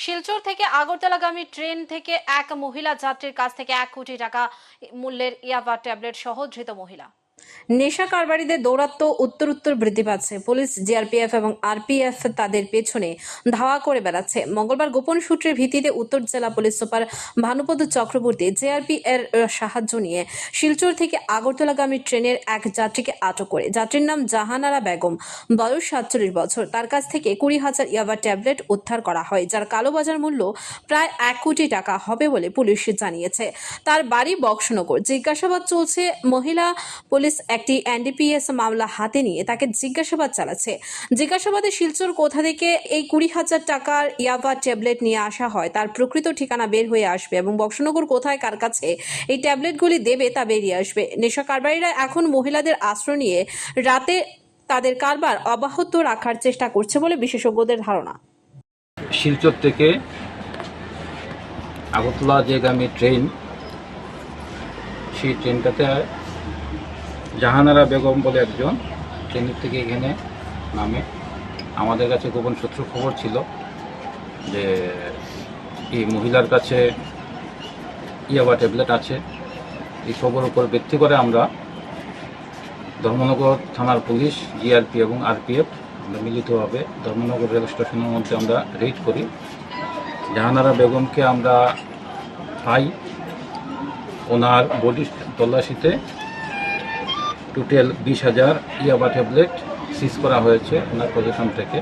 শিলচর থেকে আগরতলাগামী ট্রেন থেকে এক মহিলা যাত্রীর কাছ থেকে এক কোটি টাকা মূল্যের ইয়াবা ট্যাবলেট সহ ধৃত মহিলা। নেশা কারবারিদের দৌরাত্ম্য উত্তর উত্তর বৃদ্ধি পাচ্ছে। পুলিশ, জিআরপিএফ এবং আরপিএফ তাদের পেছনে ধাওয়া করে বেড়াচ্ছে। মঙ্গলবার গোপন সূত্রের ভিত্তিতে উত্তর জেলা police super Bhanupada Chakraborty JRP এর সাহায্য নিয়ে শিলচর থেকে আগরতলাগামী ট্রেনের এক যাত্রীকে আটক করে। যাত্রীর নাম জাহানারা বেগম। বয়স সাতচল্লিশ বছর। তার কাছ থেকে কুড়ি হাজার ইয়াবা ট্যাবলেট উদ্ধার করা হয়, যার কালোবাজার মূল্য প্রায় এক কোটি টাকা হবে বলে পুলিশ জানিয়েছে। তার বাড়ি বক্সনগর। জিজ্ঞাসাবাদ চলছে মহিলা পুলিশ একটি এনডিপিএস মামলা হাতে নিয়ে তাকে জিজ্ঞাসাবাদ চালাচ্ছে। জিজ্ঞাসাবাদে শিলচর কোথা থেকে এই কুড়ি হাজার টাকার ইয়াবা ট্যাবলেট নিয়ে আসা হয়, তার প্রকৃত ঠিকানা বের হয়ে আসবে এবং বক্সনগর কোথায়, কার কাছে এই ট্যাবলেটগুলি দেবে তা বেরিয়ে আসবে। নেশা কারবারিরা এখন মহিলাদের আশ্রয় নিয়ে রাতে তাদের কারবার অব্যাহত রাখার চেষ্টা করছে বলে বিশেষজ্ঞদের ধারণা। শিলচর থেকে আগরতলা যেগামী ট্রেন, সেই ট্রেনটাতে জাহানারা বেগম বলে একজন ট্রেনের থেকে এখানে নামে? আমাদের কাছে গোপন সূত্র খবর ছিল যে এই মহিলার কাছে ইয়াবা ট্যাবলেট আছে। এই খবর উপর ভিত্তি করে আমরা ধর্মনগর থানার পুলিশ, জিআরপি এবং আরপিএফ, আমরা মিলিতভাবে ধর্মনগর রেল স্টেশনের মধ্যে আমরা রেড করি। জাহানারা বেগমকে আমরা পাই। ওনার বডি তল্লাশিতে টোটাল বিশ হাজার ইয়াবা ট্যাবলেট সিজ করা হয়েছে ওনার পজিশন থেকে।